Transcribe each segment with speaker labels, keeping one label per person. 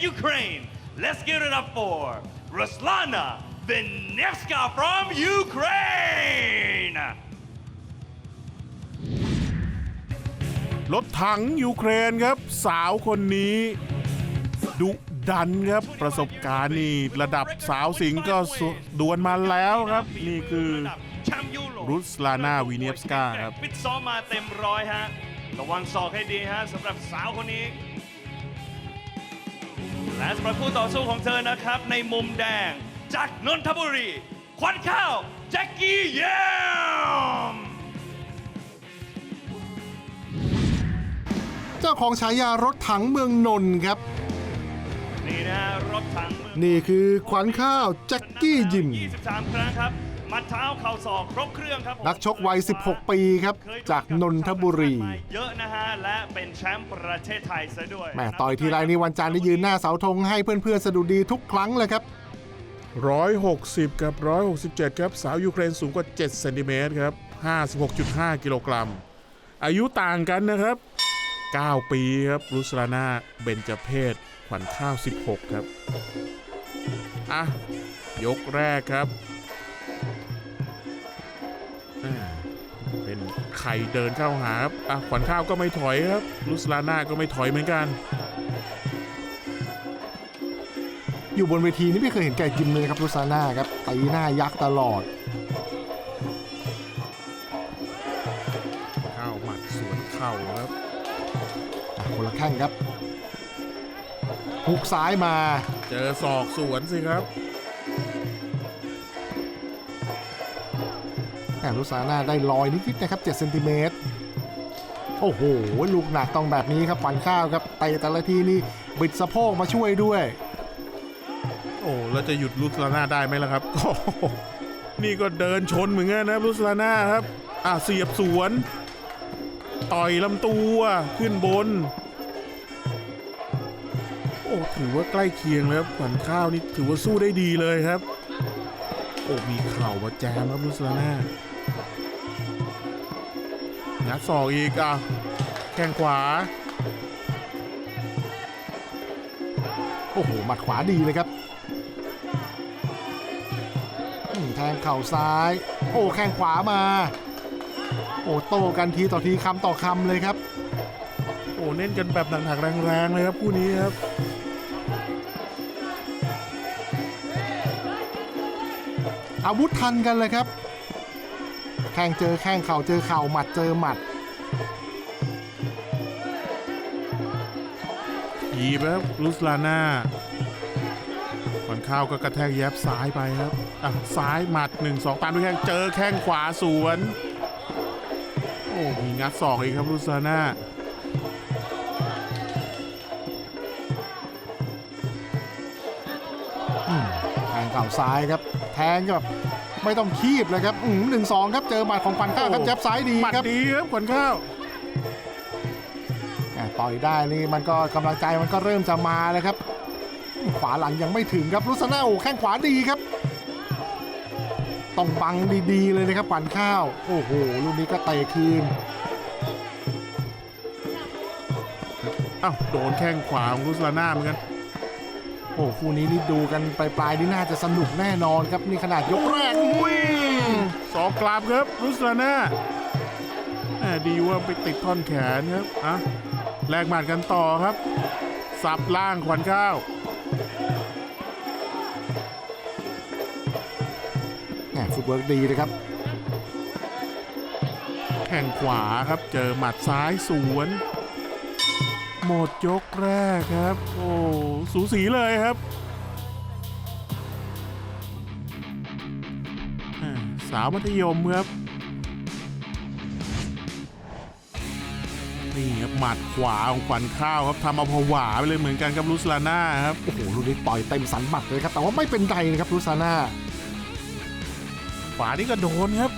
Speaker 1: Ukraine. Let's give it up for Ruslana Vinevska from Ukraine.
Speaker 2: รถถังยูเครนครับ สาวคนนี้ ดุดันครับ ประสบการณ์นี่ระดับสาวสิงห์ก็สดวลมาแล้วครับ นี่คือ
Speaker 1: แชมป์ยุโรป
Speaker 2: รุสลานาวีเนียฟสกาครับ
Speaker 1: ฟิตซ้อมมาเต็มร้อยฮะ ระวังศอกให้ดีฮะสำหรับสาวคนนี้ และสำหรับคู่ต่อสู้ของเธอนะครับ ในมุมแดงจากนนทบุรีควันข้าวแจ็คกี้เยม
Speaker 3: เจ้าของฉายารถถังเมืองนนท์ครับ
Speaker 1: นี่นะฮะรถถังเมือง
Speaker 3: นี่คือขวัญข้าวแจ็คกี้ยิม
Speaker 1: 23 ครั้งครับห มัดเท้าเข่าศอกครบเครื่องครับผม
Speaker 3: นักชกวัย 16 ปีครับ จากนนทบุรี
Speaker 1: เยอะนะฮะ และเป็นแชมป์ประเทศไทยซะด้วย
Speaker 3: แหม่ต่อยทีไรนี่วันจันทร์ได้ยืนหน้าเสาธงให้เพื่อนๆสะดุดีทุกครั้งเลยครับ
Speaker 2: 160 กับ 167 ครับ สาวยูเครนสูงกว่า 7 เซนติเมตรครับ 56.5 กิโลกรัม อายุต่างกันนะครับ 9 ปีครับรุสลานาเบญจเพศขวัญข้าว 16 ครับ อะ ยกแรกครับ ไข่เดินเข้าหาครับอะขวัญข้าวก็ไม่ถอยครับรุสลานาก็ไม่ถอยเหมือนกัน
Speaker 3: อยู่บนเวทีนี่ไม่เคยเห็นแก่ยิมเลยนะครับรุซาน่าครับตีหน้ายักษ์ตลอด
Speaker 2: เข้าหมัดสวนเข่าครับ
Speaker 3: อะคนละแข้งครับหุกซ้ายมา
Speaker 2: เจอศอกสวนสิครับ
Speaker 3: แหมรุซาน่าได้ลอยนิดๆนะครับ7เซนติเมตรโอ้โห ลูกหนักต้องแบบนี้ครับฝันข้าวครับเตะแต่ละทีนี่บิดสะโพกมาช่วยด้วย
Speaker 2: โอ้แล้วจะหยุดลุสลาน่าได้ไหมล่ะครับโอ้โหนี่ก็เดินชนเหมือนกันนะลุสลาน่าครับ อะเสียบสวน ต่อยลำตัวขึ้นบน โอ้ถือว่าใกล้เคียงแล้วขวัญข้าวนี่ถือว่าสู้ได้ดีเลยครับ โอ้มีเข่ามาแจมครับลุสลาน่า งัดศอกอีกอะแข้งขวา
Speaker 3: โอ้โหหมัดขวาดีเลยครับอืมแทงเข่าซ้าย โอ้แข้งขวามา โอ้โต้กันทีต่อทีคำต่อคำเลยครับ
Speaker 2: โอ้เน้นกันแบบหนักๆแรงๆเลยครับคู่นี้ครับ
Speaker 3: อาวุธทันกันเลยครับแข้งเจอแข้งเข่าเจอเข่าหมัดเจอหมัด
Speaker 2: ทีบครับลุสลาน่าขวัญข้าวก็กระแทกแยบซ้ายไปครับอะซ้ายหมัด1 2ตามด้วยแข้งเจอแข้งขวาสวน โอ้มีงัดศอกอีกครับลุสลาน่า
Speaker 3: แทงเข่าซ้ายครับ แทงแบบ ไม่ต้องคีบเลยครับอืมหนึ่งสองครับเจอหมัดของฟันข้าวครับ
Speaker 2: โอ้
Speaker 3: แจ็บซ้ายดี
Speaker 2: หมัด
Speaker 3: ครับ
Speaker 2: ดีครับขวัญข้าว
Speaker 3: แหม่ต่อยได้นี่มันก็กำลังใจมันก็เริ่มจะมาเลยครับ ขวาหลังยังไม่ถึงครับลุสนาโอ้แข้งขวาดีครับ ต้องบังดีๆเลยนะครับฝันข้าว โอ้โหลูกนี้ก็เตะคืน
Speaker 2: อ้าวโดนแข้งขวาของลุสลาน่าเหมือนกัน
Speaker 3: โอ้คู่นี้นี่ดูกันปลายๆนี่น่าจะสนุกแน่นอนครับนี่ขนาดยกแรกอุ้ย
Speaker 2: สอกกลับครับลุสลาน่าแหมดีว่าไปติดท่อนแขนครับอะแลกหมัดกันต่อครับ สับล่างขวัญข้าว
Speaker 3: แหมฟุตเวิร์กดีเลยครับ
Speaker 2: แข่งขวาครับเจอหมัดซ้ายสวน หมดยกแรกครับ โอ้สูสีเลยครับอ่าสาวมัธยมครับนี่ครับหมัดขวาของขวัญข้าวครับทำเอาผวาไปเลยเหมือนกันกับลุสลาน่าครับ
Speaker 3: โอ้โหลูกนี้ต่อยเต็มสันหมัดเลยครับแต่ว่าไม่เป็นไรนะครับลุซาน่า
Speaker 2: ขวานี่ก็โดนครับ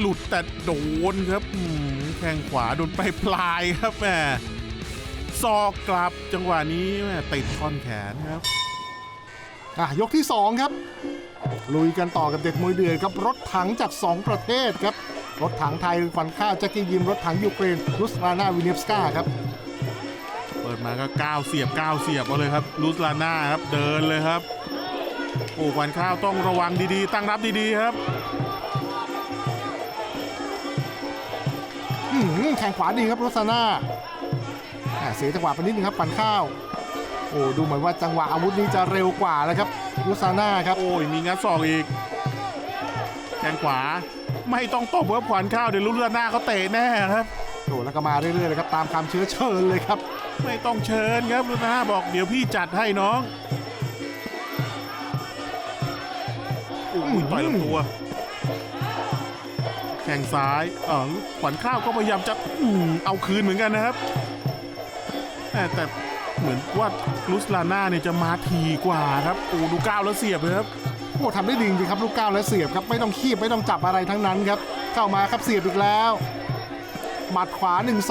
Speaker 2: หลุดแต่โดนครับอืมแข้งขวาโดนไปปลายๆครับแหมซอกกลับจังหวะนี้แหมติดท่อนแขนครับ
Speaker 3: อะยกที่ 2 ครับ ลุยกันต่อกับเด็กมวยเดือดครับรถถังจาก 2 ประเทศครับ รถถังไทยขวัญข้าวแจ็คกี้ยิมรถถังยูเครนรุสลานาวินเนฟสกาครับ
Speaker 2: เปิดมาก็ก้าวเสียบก้าวเสียบเอาเลยครับลูสลาน่าครับเดินเลยครับโอ้ควันข้าวต้องระวังดีๆ ตั้งรับดีๆครับ
Speaker 3: แข่งขวาดีครับรุสลานาอ่าเสียจังหวะไปนิดนึงครับขวัญข้าว โอ้ดูเหมือนว่าจังหวะอาวุธนี้จะเร็วกว่าแล้วครับรุสลานาครับ
Speaker 2: โอ้ยมีงัดศอกอีกแขนขวาไม่ต้องตบครับขวัญข้าวเดี๋ยวลูสลาน่าเขาเตะแน่ครับ
Speaker 3: โอ้แล้วก็มาเรื่อยๆเลยครับตามคำเชื้อเชิญเลยครับ
Speaker 2: ไม่ต้องเชิญครับลูสลาน่าบอกเดี๋ยวพี่จัดให้น้องโอ้ยต่อยลำตัว แข่งซ้ายเออขวัญข้าวก็พยายามจะอืมเอาคืนเหมือนกันนะครับ แต่แต่เหมือนว่าลุสลาน่าเนี่ยจะมาทีกว่าครับโอ้ดูก้าวแล้วเสียบเลยครับ
Speaker 3: โอ้ทำได้ดีจริงครับลูกก้าวและเสียบครับไม่ต้องคีบไม่ต้องจับอะไรทั้งนั้นครับ เข้ามาครับเสียบอีกแล้วหมัดขวา 1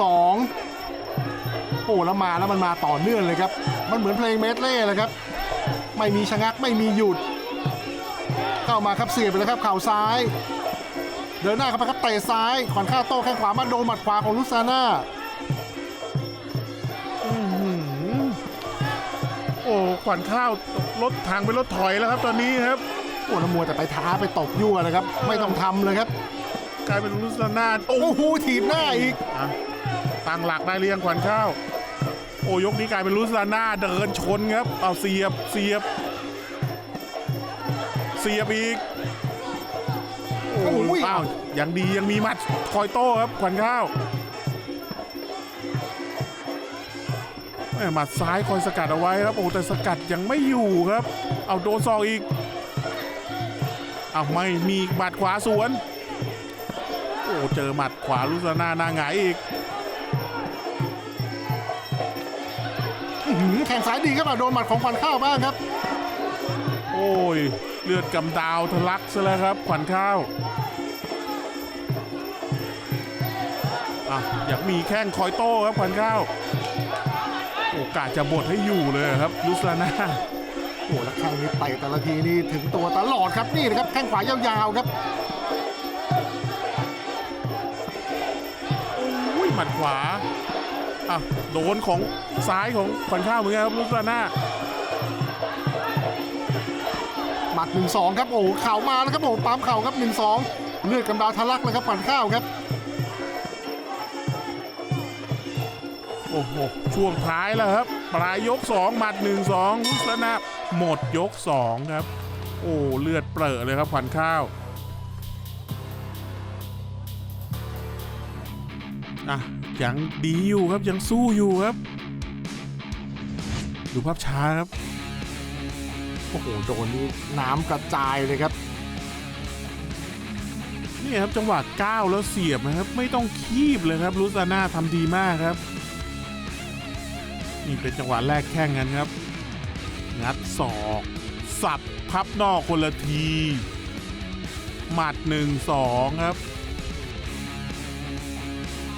Speaker 3: 2 โอ้แล้วมาแล้วมันมาต่อเนื่องเลยครับ มันเหมือนเพลงเมดเล่เลยครับ ไม่มีชะงักไม่มีหยุด เข้ามาครับเสียบไปแล้วครับเข่าซ้าย เดินหน้าเข้าไปครับเตะซ้ายขอนข้าวโต้แข้งขวามาโดนหมัดขวาของลุซาน่า
Speaker 2: อื้อหือโอ้ขวัญข้าวรถทางเป็นรถถอยแล้วครับตอนนี้ครับ
Speaker 3: โอ้แล้วมัวแต่ไปท้าไปตบยั่วเลยครับ ไม่ต้องทำเลยครับ
Speaker 2: กลายเป็นลุสลาน่าโอ้
Speaker 3: โอ้โหถีบหน้าอีก
Speaker 2: อะตั้งหลักได้เรียงขวัญข้าวโอ้ยกนี้กลายเป็นลุสลาน่าเดินชนครับ เอาเสียบเสียบ เสียบอีก โอ้
Speaker 3: โอ้ย
Speaker 2: ยอ้าวยังดียังมีหมัดคอยโต้ครับขวัญข้าวแม่หมัดซ้ายคอยสกัดเอาไว้ครับโอ้แต่สกัดยังไม่อยู่ครับ เอาโดนซอกอีกเอาไม่มีหมัดขวาสวน โอ้เจอหมัดขวาลุสนาหนาหงายอีก
Speaker 3: อื้อหือแข่งสายดีครับอะโดนหมัดของขวัญข้าวบ้างครับ
Speaker 2: โอ้ย เลือดกำดาวทะลักซะแล้วครับ ขวัญข้าว อะอยากมีแข้งคอยโต้ครับขวัญข้าวโอกาสจะบดให้อยู่เลยครับลุสลานา
Speaker 3: โอ้แล้วแข้งนี้เตะแต่ละทีนี่ถึงตัวตลอดครับนี่นะครับแข้งขวายาวๆครับ
Speaker 2: อุ้ยหมัดขวาอะโดนของซ้ายของขวัญข้าวเหมือนกันครับลุสลานา
Speaker 3: หมัด1นสองครับโอ้โหเข่ามาแล้วครับโอ้โหปั๊มเข่าครับ1นสองเลือดกำดาวทะลักเลยครับขวัญข้าวครับ
Speaker 2: อ้โห ช่วงท้ายแล้วครับ ปลายยก 2 หมัด 1 2ลุสลานาหมดยก 2 ครับ โอ้ เลือดเปรอะเลยครับขวัญข้าวอะยังดีอยู่ครับยังสู้อยู่ครับ ดูภาพช้าครับ
Speaker 3: โอ้โหโดนนี่น้ำกระจายเลยครับ
Speaker 2: นี่ครับจังหวะก้าวแล้วเสียบนะครับ ไม่ต้องคีบเลยครับลุซาน่าทำดีมากครับ นี่เป็นจังหวะแรกแข้งกันครับ งัดศอก สับพับนอกคนละที หมัดหนึ่งสองครับ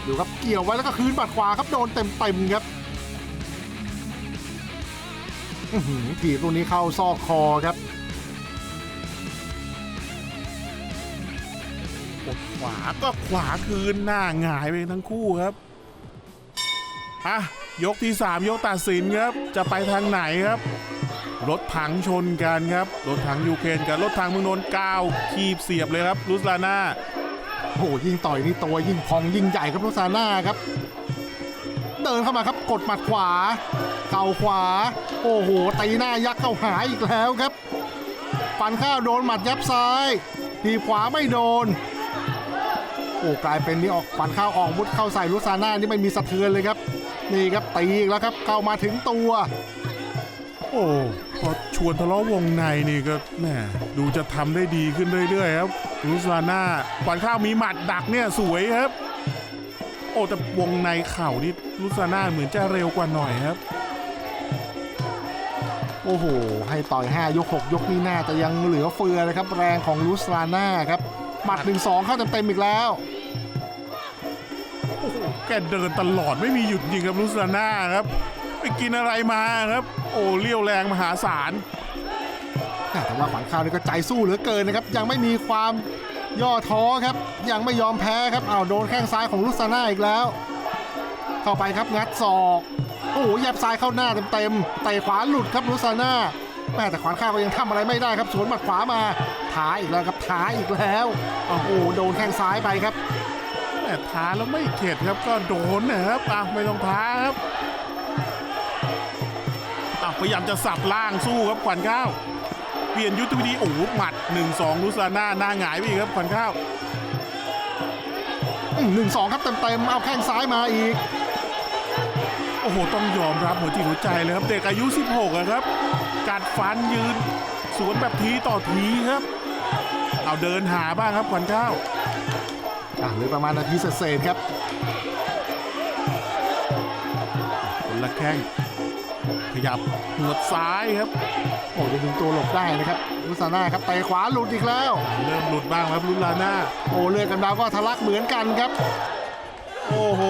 Speaker 3: ดูครับเกี่ยวไว้แล้วก็คืนหมัดขวาครับโดนเต็มๆครับถีบตัวนี้เข้าซอกคอครับ
Speaker 2: กดขวาก็ขวาคืนหน้าหงายไปทั้งคู่ครับอะ ยกที่ 3 ยกตัดสินครับ จะไปทางไหนครับ รถถังชนกันครับ รถถังยูเครนกับรถถังเมืองนนท์ก้าวคีบเสียบเลยครับลุสลาน่า
Speaker 3: โอ้โหยิ่งต่อยนี่ตัวยิ่งพองยิ่งใหญ่ครับลูกซาน่าครับ เดินเข้ามาครับกดหมัดขวา เข่าขวา โอ้โหตีหน้ายักษ์เข้าหาอีกแล้วครับ ฟันข้าวโดนหมัดยับซ้ายทีขวาไม่โดน โอ้กลายเป็นนี่ออกฟันข้าวออกมุดเข้าใส่ลูกซาน่านี่ไม่มีสะเทือนเลยครับ นี่ครับตีอีกแล้วครับเข้ามาถึงตัว
Speaker 2: โอ้พอชวนทะเลาะวงในนี่ก็แหมดูจะทำได้ดีขึ้นเรื่อยๆครับลุสลาน่าขวัญข้าวมีหมัดดักเนี่ยสวยครับ โอ้แต่วงในเข่านี่ลุสลาน่าเหมือนจะเร็วกว่าหน่อยครับ
Speaker 3: โอ้โห ให้ต่อย5ยก6ยกนี่น่าจะยังเหลือเฟือเลยครับแรงของลูสลาน่าครับ หมัด 1-2 เข้าเต็มๆอีกแล้ว
Speaker 2: โอ้โห แกเดินตลอดไม่มีหยุดจริงครับลุสลาน่าครับ ไปกินอะไรมาครับ โอ้เลี้ยวแรงมหาศาล
Speaker 3: แต่ว่าขวัญข้าวนี่ก็ใจสู้เหลือเกินนะครับ ยังไม่มีความย่อท้อครับ ยังไม่ยอมแพ้ครับเอาวโดนแข้งซ้ายของลุซาน่าอีกแล้ว เข้าไปครับงัดศอก โอ้โหแยบซ้ายเข้าหน้าเต็มๆเตะขวาหลุดครับลุซาน่า แม่แต่ขวานข้างก็ยังทำอะไรไม่ได้ครับสวนหมัดขวามาท้าอีกแล้วครับท้าอีกแล้วโอ้โหโดนแข้งซ้ายไปครับ
Speaker 2: แต่ท้าแล้วไม่เข็ดครับก็โดนนะครับอะไม่ต้องท้าครับอะพยายามจะสับล่างสู้ครับขวัญข้าวเปลี่ยนยุทธวิธีโอ้โหหมัด1-2ลุสลาน่าหน้าหงายไปอีกครับขวัญข้าว
Speaker 3: หนึ่งสองครับเต็มๆเอาแข้งซ้ายมาอีก
Speaker 2: โอ้โห ต้องยอมรับหัวจิตหัวใจเลยครับ เด็กอายุ 16อะครับ กัดฟันยืน สวนแบบทีต่อทีครับ เอาเดินหาบ้างครับขวัญข้าว
Speaker 3: อะเหลือประมาณนาทีเศษๆครับ
Speaker 2: คนละแข้งขยับหัวดซ้ายครับ
Speaker 3: โอ้จะดึงตัวหลบได้นะครับลุซาน่าครับเตะขวาหลุดอีกแล้ว
Speaker 2: เริ่มหลุดบ้างครับลุลาน่า
Speaker 3: โอ้เลือดกันดาวก็ทะลักเหมือนกันครับ
Speaker 2: โอ้โห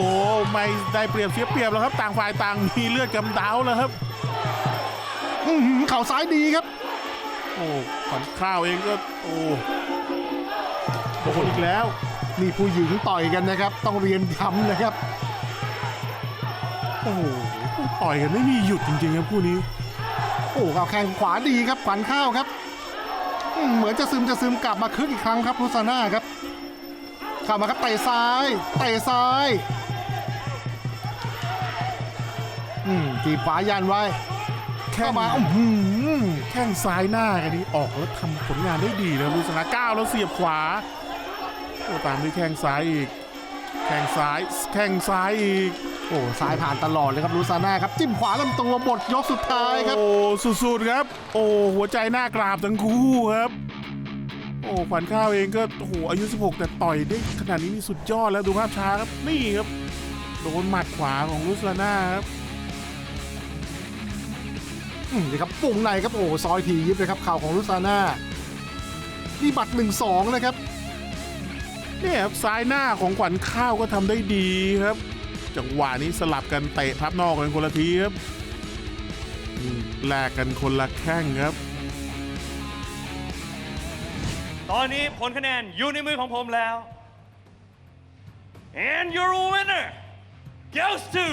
Speaker 2: ไม่ได้เปรียบเสียเปรียบแล้วครับ ต่างฝ่ายต่างมีเลือดกำเดาแล้วครับ
Speaker 3: อื้อหือ เข่าซ้ายดีครับ
Speaker 2: โอ้ขวัญข้าวเองก็โอ้โดนอีกแล้ว
Speaker 3: นี่ผู้หญิงต่อยกันนะครับ ต้องเรียนย้ำนะครับ
Speaker 2: โอ้โหต่อยกันไม่มีหยุดจริงๆครับคู่นี้
Speaker 3: โอ้เอาแข้งขวาดีครับขวัญข้าวครับอืมเหมือนจะซึมจะซึมกลับมาคึกอีกครั้งครับลุซาน่าครับเข้ามาครับเตะซ้ายเตะซ้ายอืมทีบขวายันไว้
Speaker 2: แข้
Speaker 3: เข้างมาอื้อหือ
Speaker 2: แข้งซ้ายหน้ากันนี้ออกแล้วทำผลงานได้ดีนะลูกสนาก้าวแล้วเสียบขวาโอ้ตามด้วยแข้งซ้ายอีก แข้งซ้ายแข้งซ้ายอีก
Speaker 3: โอ้ซ้ายผ่านตลอดเลยครับลูซาน่าครับจิ้มขวาลำตัวบทยกสุดท้ายครับ
Speaker 2: โอ้สุดๆครับ โอ้หัวใจหน้ากราบทั้งคู่ครับโอ้ขวัญข้าวเองก็โอ้โหอายุ 16 แต่ต่อยได้ขนาดนี้นี่สุดยอดแล้วดูภาพช้าครับนี่ครับโดนหมัดขวาของลุสลาน่าครับ
Speaker 3: อืม นี่ครับปุ่งในครับโอ้ซอยทียิบเลยครับข่าวของลูซาน่านี่บัตรหนึ่งสองเลยครับ
Speaker 2: เนี่ยครับซ้ายหน้าของขวัญข้าวก็ทำได้ดีครับ จังหวะนี้สลับกันเตะพับนอกกันคนละทีครับแลกกันคนละแข้งครับ
Speaker 1: ตอนนี้ผลคะแนนอยู่ในมือของผมแล้ว and your winner goes to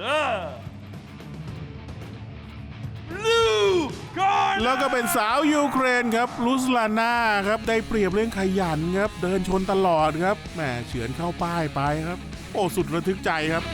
Speaker 1: the
Speaker 2: แล้วก็เป็นสาวยูเครนครับลุสลาน่าครับได้เปรียบเรื่องขยันครับ เดินชนตลอดครับแหมเฉือนเข้าป้ายไปครับ โอ้สุดระทึกใจครับ